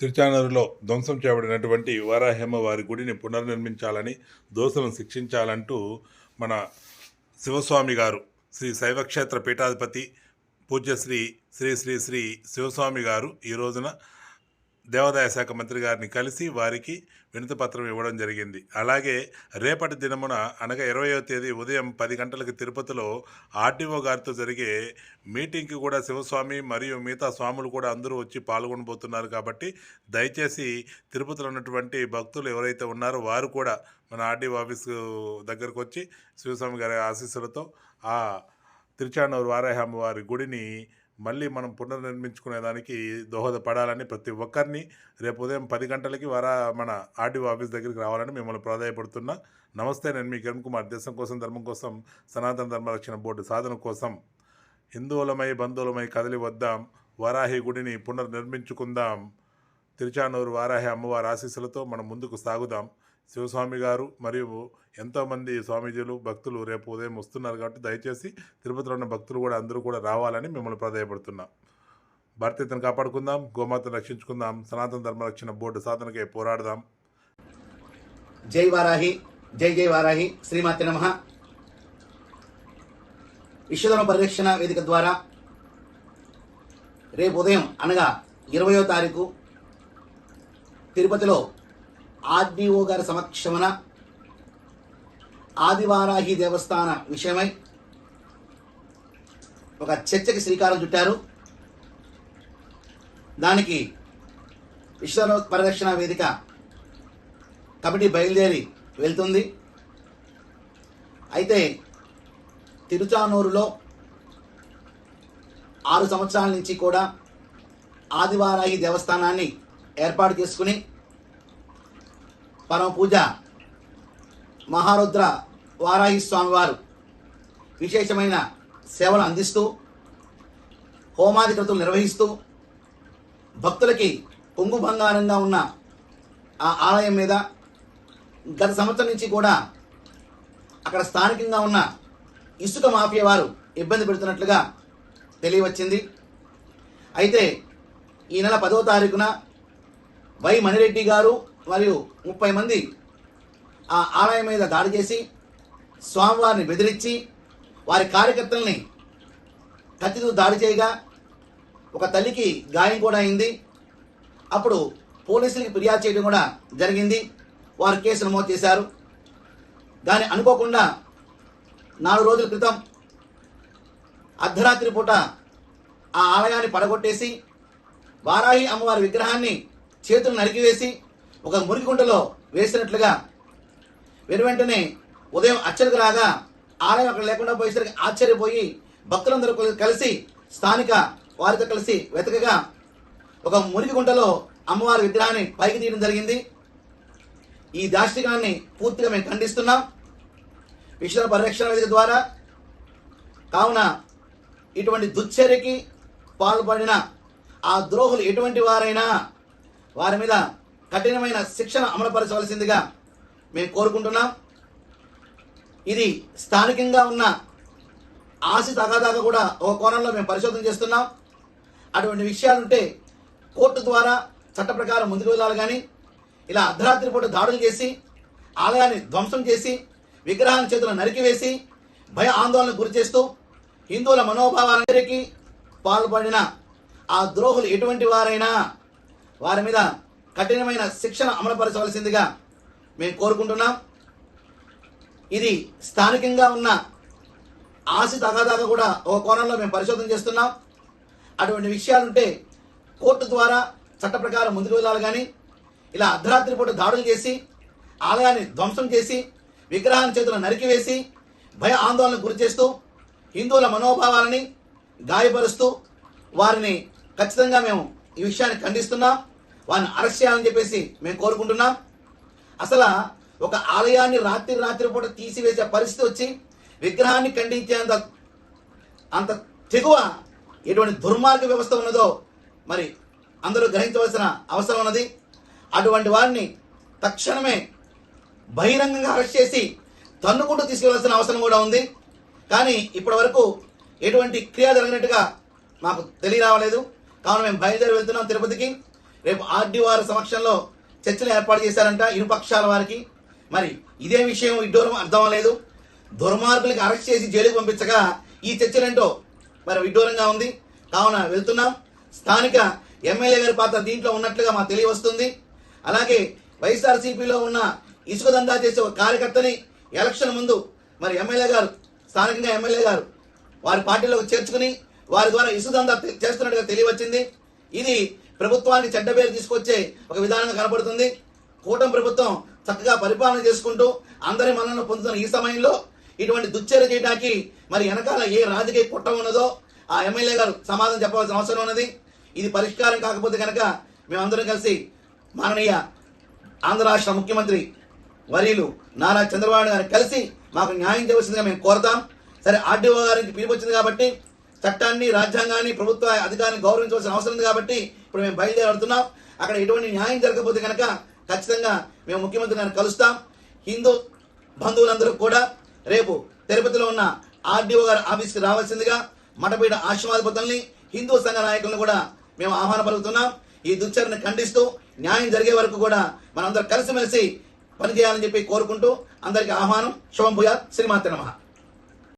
తిరుచానూరులో ధ్వంసం చేయబడినటువంటి వారాహేమ వారి గుడిని పునర్నిర్మించాలని దోషులను శిక్షించాలంటూ మన శివస్వామి గారు శ్రీ శైవక్షేత్ర పీఠాధిపతి పూజ్యశ్రీ శ్రీ శ్రీ శ్రీ శివస్వామి గారు ఈ రోజున దేవాదాయ శాఖ మంత్రి గారిని కలిసి వారికి వినతిపత్రం ఇవ్వడం జరిగింది. అలాగే రేపటి దినమున అనగా ఇరవయో తేదీ ఉదయం పది గంటలకు తిరుపతిలో ఆర్టీఓ గారితో జరిగే మీటింగ్కి కూడా శివస్వామి మరియు మిగతా స్వాములు కూడా అందరూ వచ్చి పాల్గొనబోతున్నారు కాబట్టి దయచేసి తిరుపతిలో ఉన్నటువంటి భక్తులు ఎవరైతే ఉన్నారో వారు కూడా మన ఆర్టీఓ ఆఫీస్ దగ్గరకు వచ్చి శివస్వామి గారి ఆశీస్సులతో ఆ తిరుచానూరు వారాహమ్మ వారి గుడిని మళ్ళీ మనం పునర్నిర్మించుకునేదానికి దోహదపడాలని ప్రతి ఒక్కరిని రేపు ఉదయం పది గంటలకి వారా మన ఆర్డీఓ ఆఫీస్ దగ్గరికి రావాలని మిమ్మల్ని ప్రాధాయపడుతున్నా నమస్తే నేను మీ కిరణ్ కుమార్. దేశం కోసం ధర్మం కోసం సనాతన ధర్మరక్షణ బోర్డు సాధన కోసం హిందువులమై బంధువులమై కదిలి వద్దాం. వారాహి గుడిని పునర్నిర్మించుకుందాం. తిరుచానూరు వారాహి అమ్మవారి ఆశీస్సులతో మనం ముందుకు సాగుదాం. శివస్వామి గారు మరియు ఎంతోమంది స్వామీజీలు భక్తులు రేపు ఉదయం వస్తున్నారు కాబట్టి దయచేసి తిరుపతిలో ఉన్న భక్తులు కూడా అందరూ కూడా రావాలని మిమ్మల్ని ప్రాధాయపడుతున్నాం. భారతీయతను కాపాడుకుందాం గోమాతను రక్షించుకుందాం సనాతన ధర్మ రక్షణ బోర్డు సాధనకై పోరాడదాం. జై వారాహి జై జై వారాహి శ్రీమాతి నమ. విశ్వధర్మ పరిరక్షణ వేదిక ద్వారా రేపు ఉదయం అనగా ఇరవయో తారీఖు తిరుపతిలో ఆర్డీఓ గారి సమక్షమున ఆదివారాహి దేవస్థాన విషయమై ఒక చర్చకి శ్రీకారం చుట్టారు. దానికి విశ్వలో పరిరక్షణ వేదిక కమిటీ బయలుదేరి వెళ్తుంది. అయితే తిరుచానూరులో ఆరు సంవత్సరాల నుంచి కూడా ఆదివారాహి దేవస్థానాన్ని ఏర్పాటు చేసుకుని పరమ పూజ మహారుద్ర వారాహి స్వామివారు విశేషమైన సేవలు అందిస్తూ హోమాది నిర్వహిస్తూ భక్తులకి పొంగు బంగారంగా ఉన్న ఆ ఆలయం మీద గత సంవత్సరం నుంచి కూడా అక్కడ స్థానికంగా ఉన్న ఇసుక మాఫియా వారు ఇబ్బంది పెడుతున్నట్లుగా తెలియవచ్చింది. అయితే ఈ నెల పదో తారీఖున వై మణిరెడ్డి గారు మరియు ముప్పై మంది ఆ ఆలయం మీద దాడి చేసి స్వామివారిని బెదిరించి వారి కార్యకర్తల్ని కత్తితో దాడి చేయగా ఒక తల్లికి గాయం కూడా అయింది. అప్పుడు పోలీసులకి ఫిర్యాదు చేయడం కూడా జరిగింది. వారు కేసు నమోదు చేశారు. దాన్ని అనుకోకుండా నాలుగు రోజుల క్రితం అర్ధరాత్రి పూట ఆ ఆలయాన్ని పడగొట్టేసి వారాహి అమ్మవారి విగ్రహాన్ని చేతులు నరికివేసి ఒక మురికిగుంటలో వేసినట్లుగా వెను వెంటనే ఉదయం అచ్చరికి రాగా ఆలయం అక్కడ లేకుండా పోయేసరికి ఆశ్చర్యపోయి భక్తులందరూ కలిసి స్థానిక వారితో కలిసి వెతకగా ఒక మురికి గుంటలో అమ్మవారి విగ్రహాన్ని పైకి తీయడం జరిగింది. ఈ దాష్టికాన్ని పూర్తిగా మేము ఖండిస్తున్నాం. విశ్వ పరిరక్షణ వేదిక ద్వారా కావున ఇటువంటి దుశ్చర్యకి పాల్పడిన ఆ ద్రోహులు ఎటువంటి వారైనా వారి మీద కఠినమైన శిక్షణ అమలుపరచవలసిందిగా మేము కోరుకుంటున్నాం. ఇది స్థానికంగా ఉన్న ఆశ తగాదాగా కూడా ఒక కోణంలో మేము పరిశోధన చేస్తున్నాం. అటువంటి విషయాలుంటే కోర్టు ద్వారా చట్ట ప్రకారం ముందుకు వెళ్ళాలి కానీ ఇలా అర్ధరాత్రి పూట దాడులు చేసి ఆలయాన్ని ధ్వంసం చేసి విగ్రహాన్ని చేతులను నరికివేసి భయ ఆందోళనకు గురి చేస్తూ హిందువుల మనోభావాలందరికీ పాల్పడిన ఆ ద్రోహులు ఎటువంటి వారైనా వారి మీద కఠినమైన శిక్షణ అమలుపరచవలసిందిగా మేము కోరుకుంటున్నాం. ఇది స్థానికంగా ఉన్న ఆశ తగాదాగా కూడా ఒక కోణంలో మేము పరిశోధన చేస్తున్నాం. అటువంటి విషయాలుంటే కోర్టు ద్వారా చట్ట ప్రకారం ముందుకు వెళ్ళాలి కానీ ఇలా అర్ధరాత్రి పూట దాడులు చేసి ఆలయాన్ని ధ్వంసం చేసి విగ్రహాన్ని చేతులు నరికివేసి భయ ఆందోళనకు గురి చేస్తూ హిందువుల మనోభావాలని గాయపరుస్తూ వారిని ఖచ్చితంగా మేము ఈ విషయాన్ని ఖండిస్తున్నాం. వారిని అరెస్ట్ చేయాలని చెప్పేసి మేము కోరుకుంటున్నాం. అసలు ఒక ఆలయాన్ని రాత్రి రాత్రి పూట తీసివేసే పరిస్థితి వచ్చి విగ్రహాన్ని ఖండించేంత అంత తెగువ ఎటువంటి దుర్మార్గ వ్యవస్థ ఉన్నదో మరి అందరూ గ్రహించవలసిన అవసరం ఉన్నది. అటువంటి వారిని తక్షణమే బహిరంగంగా అరెస్ట్ చేసి తన్నుకుంటూ తీసుకెళ్ళాల్సిన అవసరం కూడా ఉంది. కానీ ఇప్పటి వరకు ఎటువంటి క్రియ జరిగినట్టుగా మాకు తెలియరావలేదు. కావున మేము బయలుదేరి వెళ్తున్నాం తిరుపతికి. రేపు ఆర్డీఓ సమక్షంలో చర్చలు ఏర్పాటు చేశారంట ఇరు పక్షాల వారికి. మరి ఇదే విషయం విడ్డూరం అర్థం లేదు దుర్మార్గులకు అరెస్ట్ చేసి జైలుకు పంపించగా ఈ చర్చలేంటో మరి విడ్డూరంగా ఉంది. కావున వెళ్తున్నాం. స్థానిక ఎమ్మెల్యే గారి పాత్ర దీంట్లో ఉన్నట్లుగా మాకు తెలియవస్తుంది. అలాగే వైఎస్ఆర్సీపీలో ఉన్న ఇసుక దందా చేసే ఒక కార్యకర్తని ఎలక్షన్ ముందు మరి ఎమ్మెల్యే గారు స్థానికంగా ఎమ్మెల్యే గారు వారి పార్టీలోకి చేర్చుకుని వారి ద్వారా ఇసుక దందా చేస్తున్నట్టుగా తెలియవచ్చింది. ఇది ప్రభుత్వానికి చెడ్డ పేరు తీసుకొచ్చే ఒక విధానంగా కనపడుతుంది. కూటమి ప్రభుత్వం చక్కగా పరిపాలన చేసుకుంటూ అందరి మనల్ని పొందుతున్న ఈ సమయంలో ఇటువంటి దుశ్చర్య చేయడానికి మరి వెనకాల ఏ రాజకీయ కుట్ర ఉన్నదో ఆ ఎమ్మెల్యే గారు సమాధానం చెప్పవలసిన అవసరం ఉన్నది. ఇది పరిష్కారం కాకపోతే కనుక మేమందరం కలిసి మాననీయ ఆంధ్ర రాష్ట్ర ముఖ్యమంత్రి వరీలు నారా చంద్రబాబు గారిని కలిసి మాకు న్యాయం చేయవలసిందిగా మేము కోరతాం. సరే ఆర్డీఓ గారికి పిలుపు వచ్చింది కాబట్టి చట్టాన్ని రాజ్యాంగాన్ని ప్రభుత్వ అధికారాన్ని గౌరవించవలసిన అవసరం ఉంది కాబట్టి ఇప్పుడు మేము బయలుదేరుతున్నాం. అక్కడ ఎటువంటి న్యాయం జరగకపోతే కనుక ఖచ్చితంగా మేము ముఖ్యమంత్రి గారిని కలుస్తాం. హిందూ బంధువులందరూ కూడా రేపు తిరుపతిలో ఉన్న ఆర్డీఓ గారి ఆఫీస్కి రావాల్సిందిగా మఠపీఠ ఆశ్రమాధిపతుల్ని హిందూ సంఘ నాయకులను కూడా మేము ఆహ్వాన పలుకుతున్నాం ఈ దుశ్చరణను ఖండిస్తూ న్యాయం జరిగే వరకు కూడా మనందరం కలిసిమెలిసి పనిచేయాలని చెప్పి కోరుకుంటూ అందరికీ ఆహ్వానం. శుభం భూయా శ్రీమాత నమః.